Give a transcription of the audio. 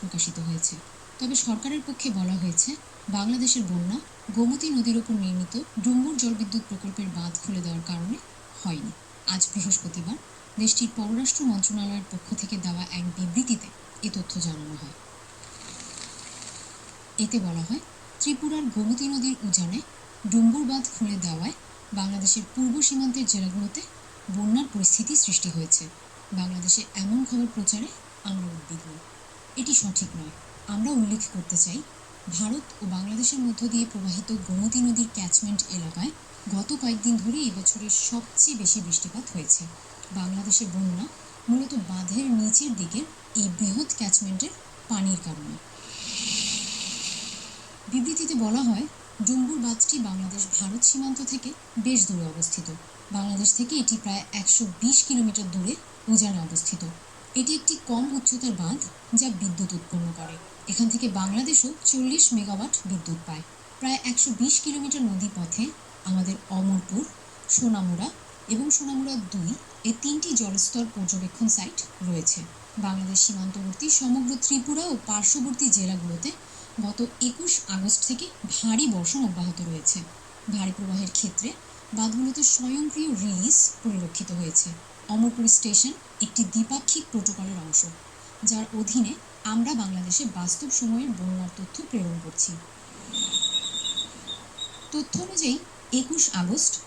প্রকাশিত হয়েছে। তবে সরকারের পক্ষে বলা হয়েছে, বাংলাদেশের বন্যা গোমতী নদীর ওপর নির্মিত ডুম্বুর জলবিদ্যুৎ প্রকল্পের বাঁধ খুলে দেওয়ার কারণে হয়নি। আজ বৃহস্পতিবার দেশটির পররাষ্ট্র মন্ত্রণালয়ের পক্ষ থেকে দেওয়া এক বিবৃতিতে এ তথ্য জানানো হয়। এতে বলা হয়, ত্রিপুরার গোমতী নদীর উজানে ডুম্বুর বাঁধ খুলে দেওয়ায় বাংলাদেশের পূর্ব সীমান্তের জেলাগুলোতে বন্যার পরিস্থিতি সৃষ্টি হয়েছে। বাংলাদেশে এমন খবর প্রচারে আমরা উদ্বিগ্ন। এটি সঠিক নয়। আমরা উল্লেখ করতে চাই, ভারত ও বাংলাদেশের মধ্য দিয়ে প্রবাহিত গোমতী নদীর ক্যাচমেন্ট এলাকায় গত কয়েকদিন ধরে এবছরের সবচেয়ে বেশি বৃষ্টিপাত হয়েছে। বাংলাদেশের বন্যা মূলত বাঁধের নিচের দিকের এই বৃহৎ ক্যাচমেন্টের পানির কারণে। বিবৃতিতে বলা হয়, ডুম্বুর বাঁধটি বাংলাদেশ ভারত সীমান্ত থেকে বেশ দূরে অবস্থিত। বাংলাদেশ থেকে এটি প্রায় একশো বিশ কিলোমিটার দূরে উজানে অবস্থিত। এটি একটি কম উচ্চতার বাঁধ যা বিদ্যুৎ উৎপন্ন করে। এখান থেকে বাংলাদেশও চল্লিশ মেগাওয়াট বিদ্যুৎ পায়। প্রায় একশো বিশ কিলোমিটার নদী পথে আমাদের অমরপুর, সোনামুড়া এবং সোনামুড়া দুই এ তিনটি জলস্তর পর্যবেক্ষণ সাইট রয়েছে। বাংলাদেশ সীমান্তবর্তী সমগ্র ত্রিপুরা ও পার্শ্ববর্তী জেলাগুলোতে গত একুশ আগস্ট থেকে ভারী বর্ষণ অব্যাহত রয়েছে। ভারী প্রবাহের ক্ষেত্রে বাঁধগুলোতে স্বয়ংক্রিয় রিলিজ পরিলক্ষিত হয়েছে। অমরপুর স্টেশন একটি দ্বিপাক্ষিক প্রোটোকলের অংশ, যার অধীনে আমরা বাংলাদেশে বাস্তব সময়ের বন্যার তথ্য প্রেরণ করছি। তথ্য অনুযায়ী, একুশ আগস্ট